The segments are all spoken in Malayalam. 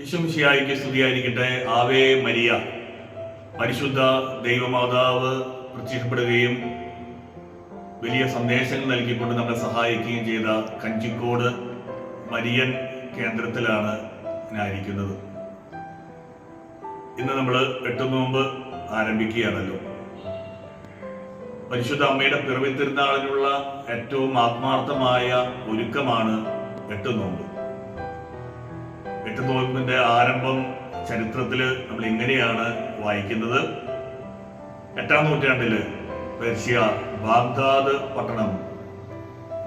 യശുമിശിയായിക്ക് സ്തുതിയായിരിക്കട്ടെ. Ave Maria. പരിശുദ്ധ ദൈവമാതാവ് പ്രത്യക്ഷപ്പെടുകയും വലിയ സന്ദേശങ്ങൾ നൽകിക്കൊണ്ട് നമ്മളെ സഹായിക്കുകയും ചെയ്ത കഞ്ചിക്കോട് മരിയൻ കേന്ദ്രത്തിലാണ് ഞാനിരിക്കുന്നത്. ഇന്ന് നമ്മൾ എട്ട് നോമ്പ് ആരംഭിക്കുകയാണല്ലോ. പരിശുദ്ധ അമ്മയുടെ പിറവി തിരുനാളിനുള്ള ഏറ്റവും ആത്മാർത്ഥമായ ഒരുക്കമാണ് എട്ട് നോമ്പ്. എട്ട് നോമ്പിന്റെ ആരംഭം ചരിത്രത്തിൽ നമ്മൾ ഇങ്ങനെയാണ് വായിക്കുന്നത്. എട്ടാം നൂറ്റാണ്ടിൽ പേർഷ്യ ബാഗ്ദാദ് പട്ടണം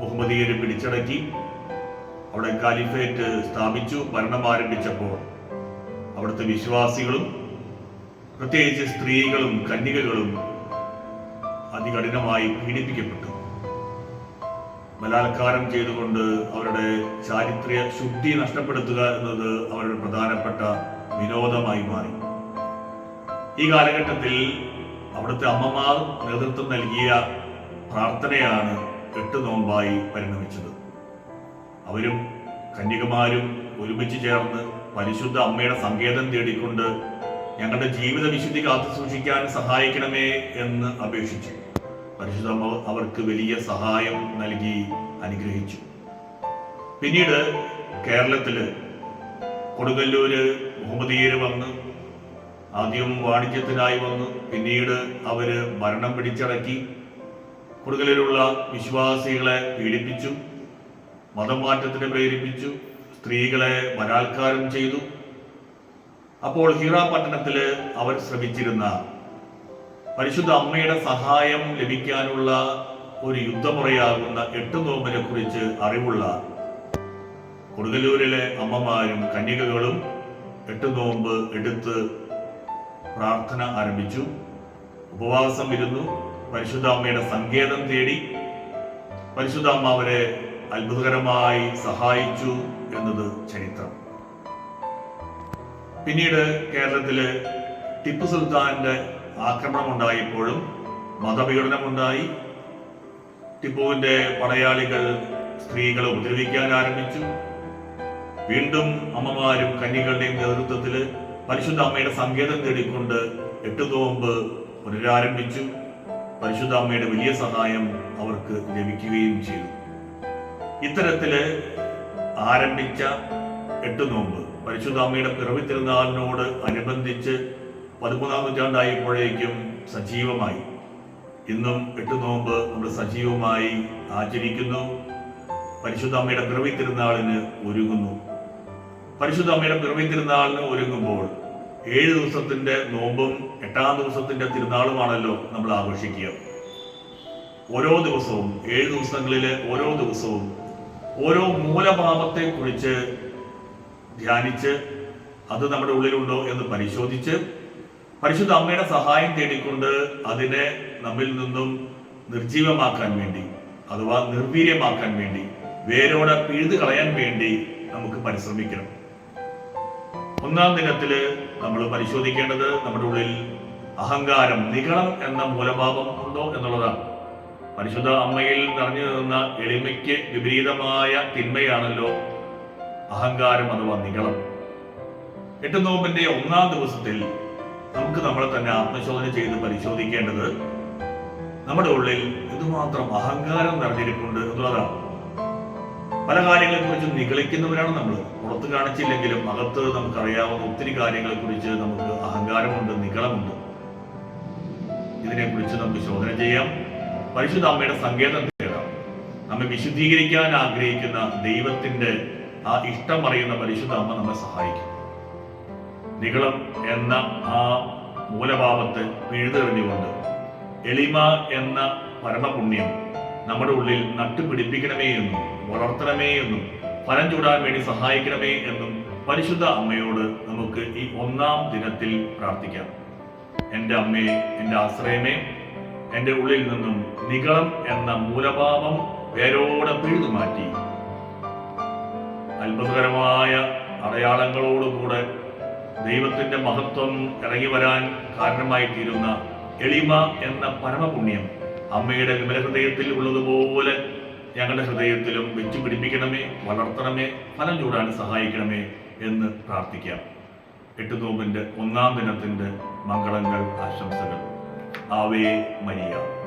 മുഹമ്മദീയരെ പിടിച്ചടക്കി. അവിടെ കാലിഫേറ്റ് സ്ഥാപിച്ചു ഭരണം ആരംഭിച്ചപ്പോൾ അവിടുത്തെ വിശ്വാസികളും പ്രത്യേകിച്ച് സ്ത്രീകളും കന്യകകളും അതികഠിനമായി പീഡിപ്പിക്കപ്പെട്ടു. ബലാത്കാരം ചെയ്തുകൊണ്ട് അവരുടെ ചാരിത്രിക ശുദ്ധി നഷ്ടപ്പെടുത്തുക എന്നത് അവരുടെ പ്രധാനപ്പെട്ട വിനോദമായി മാറി. ഈ കാലഘട്ടത്തിൽ അവിടുത്തെ അമ്മമാർ നേതൃത്വം നൽകിയ പ്രാർത്ഥനയാണ് എട്ട് നോമ്പായി പരിണമിച്ചത്. അവരും കന്യകമാരും ഒരുമിച്ച് ചേർന്ന് പരിശുദ്ധ അമ്മയുടെ സങ്കേതം തേടിക്കൊണ്ട് ഞങ്ങളുടെ ജീവിത വിശുദ്ധി കാത്തു സൂക്ഷിക്കാൻ സഹായിക്കണമേ എന്ന് അപേക്ഷിച്ചു. പരിശുദ്ധ അമ്മ അവർക്ക് വലിയ സഹായം നൽകി അനുഗ്രഹിച്ചു. പിന്നീട് കേരളത്തിൽ കൊടുങ്ങല്ലൂര് മുഹമ്മദീയര് വന്ന് ആദ്യം വാണിജ്യത്തിനായി വന്ന് പിന്നീട് അവർ ഭരണം പിടിച്ചടക്കി കൊടുങ്ങല്ലൂരുള്ള വിശ്വാസികളെ പീഡിപ്പിച്ചു മതം മാറ്റത്തിന് പ്രേരിപ്പിച്ചു സ്ത്രീകളെ ബലാത്കാരം ചെയ്തു. അപ്പോൾ ഹീറ പട്ടണത്തിൽ അവർ ശ്രമിച്ചിരുന്ന പരിശുദ്ധ അമ്മയുടെ സഹായം ലഭിക്കാനുള്ള ഒരു യുദ്ധമുറയാകുന്ന എട്ട് നോമ്പിനെ കുറിച്ച് അറിവുള്ള കൊടുങ്ങല്ലൂരിലെ അമ്മമാരും കന്യകകളും എട്ട് നോമ്പ് എടുത്ത് പ്രാർത്ഥന ആരംഭിച്ചു. ഉപവാസം ഇരുന്നു. പരിശുദ്ധ അമ്മയുടെ സങ്കേതം തേടി പരിശുദ്ധ അമ്മ അവരെ അത്ഭുതകരമായി സഹായിച്ചു എന്നത് ചരിത്രം. പിന്നീട് കേരളത്തിലെ ടിപ്പു സുൽത്താന്റെ ആക്രമണം ഉണ്ടായപ്പോഴും മതപീഡനമുണ്ടായി. ടിപ്പുവിന്റെ പടയാളികൾ സ്ത്രീകളെ ഉപദ്രവിക്കാൻ ആരംഭിച്ചു. വീണ്ടും അമ്മമാരും കന്യകളുടെയും നേതൃത്വത്തിൽ പരിശുദ്ധ അമ്മയുടെ സങ്കേതം തേടിക്കൊണ്ട് എട്ട് നോമ്പ് പുനരാരംഭിച്ചു. പരിശുദ്ധ അമ്മയുടെ വലിയ സഹായം അവർക്ക് ലഭിക്കുകയും ചെയ്തു. ഇത്തരത്തിൽ ആരംഭിച്ച എട്ട് നോമ്പ്. പരിശുദ്ധ അമ്മയുടെ പിറവി തിരുനാളിനോട് അനുബന്ധിച്ച് പതിമൂന്നാം നൂറ്റാണ്ടായപ്പോഴേക്കും സജീവമായി. ഇന്നും എട്ട് നോമ്പ് നമ്മൾ സജീവമായി ആചരിക്കുന്നു. പരിശുദ്ധ അമ്മയുടെ പിറവി തിരുനാളിന് ഒരുങ്ങുന്നു. പരിശുദ്ധ അമ്മയുടെ പിറവി തിരുനാളിന് ഒരുങ്ങുമ്പോൾ ഏഴ് ദിവസത്തിന്റെ നോമ്പും എട്ടാം ദിവസത്തിന്റെ തിരുനാളുമാണല്ലോ നമ്മൾ ആഘോഷിക്കുക. ഓരോ ദിവസവും ഏഴ് ദിവസങ്ങളിലെ ഓരോ ദിവസവും ഓരോ മൂലഭാവത്തെ കുറിച്ച് ധ്യാനിച്ച് അത് നമ്മുടെ ഉള്ളിലുണ്ടോ എന്ന് പരിശോധിച്ച് പരിശുദ്ധ അമ്മയുടെ സഹായം തേടിക്കൊണ്ട് അതിനെ നമ്മിൽ നിന്നും നിർജീവമാക്കാൻ വേണ്ടി അഥവാ നിർവീര്യമാക്കാൻ വേണ്ടി വേരോടെ പിഴുതു കളയാൻ വേണ്ടി നമുക്ക് പരിശ്രമിക്കണം. ഒന്നാം ദിനത്തിൽ നമ്മൾ പരിശോധിക്കേണ്ടത് നമ്മുടെ ഉള്ളിൽ അഹങ്കാരം നികളം എന്ന മൂലഭാവം ഉണ്ടോ എന്നുള്ളതാണ്. പരിശുദ്ധ അമ്മയിൽ നിറഞ്ഞു നിന്ന എളിമയ്ക്ക് വിപരീതമായ തിന്മയാണല്ലോ അഹങ്കാരം അഥവാ നികളം എട്ട് നോമ്പിന്റെ ഒന്നാം ദിവസത്തിൽ നമുക്ക് നമ്മളെ തന്നെ ആത്മശോധന ചെയ്ത് പരിശോധിക്കേണ്ടത് നമ്മുടെ ഉള്ളിൽ എന്തുമാത്രം അഹങ്കാരം നിറഞ്ഞിരിപ്പുണ്ട് എന്നുള്ളതാണ്. പല കാര്യങ്ങളെ കുറിച്ച് നിഗളിക്കുന്നവരാണ് നമ്മൾ. പുറത്ത് കാണിച്ചില്ലെങ്കിലും അകത്ത് നമുക്കറിയാവുന്ന ഒത്തിരി കാര്യങ്ങളെ കുറിച്ച് നമുക്ക് അഹങ്കാരമുണ്ട് നികളമുണ്ട് ഇതിനെക്കുറിച്ച് നമുക്ക് ശോധന ചെയ്യാം. പരിശുദ്ധ അമ്മയുടെ സങ്കേതം തേടാം. നമ്മെ വിശുദ്ധീകരിക്കാൻ ആഗ്രഹിക്കുന്ന ദൈവത്തിന്റെ ആ ഇഷ്ടം അറിയുന്ന പരിശുദ്ധ അമ്മ നമ്മെ സഹായിക്കും. നികളം എന്ന ആ മൂലഭാവത്ത് പിഴുതെറിഞ്ഞുകൊണ്ട് എളിമ എന്ന പരമപുണ്യം നമ്മുടെ ഉള്ളിൽ നട്ടുപിടിപ്പിക്കണമേ എന്നും വളർത്തണമേ എന്നും ഫലം ചൂടാൻ വേണ്ടി സഹായിക്കണമേ എന്നും പരിശുദ്ധ അമ്മയോട് നമുക്ക് ഈ ഒന്നാം ദിനത്തിൽ പ്രാർത്ഥിക്കാം. എന്റെ അമ്മയെ എന്റെ ആശ്രയമേ എന്റെ ഉള്ളിൽ നിന്നും നികളം എന്ന മൂലഭാവം വേരോടെ പിഴുതു മാറ്റി. അത്ഭുതകരമായ അടയാളങ്ങളോടുകൂടെ ദൈവത്തിന്റെ മഹത്വം ഇറങ്ങി വരാൻ കാരണമായി തീരുന്ന എളിമ എന്ന പരമപുണ്യം അമ്മയുടെ വിമല ഹൃദയത്തിൽ ഉള്ളതുപോലെ ഞങ്ങളുടെ ഹൃദയത്തിലും വെച്ചു പിടിപ്പിക്കണമേ വളർത്തണമേ ഫലം ചൂടാൻ സഹായിക്കണമേ എന്ന് പ്രാർത്ഥിക്കാം. എട്ട് ഒന്നാം ദിനത്തിന്റെ മംഗളങ്ങൾ ആശംസകൾ. Ave Maria.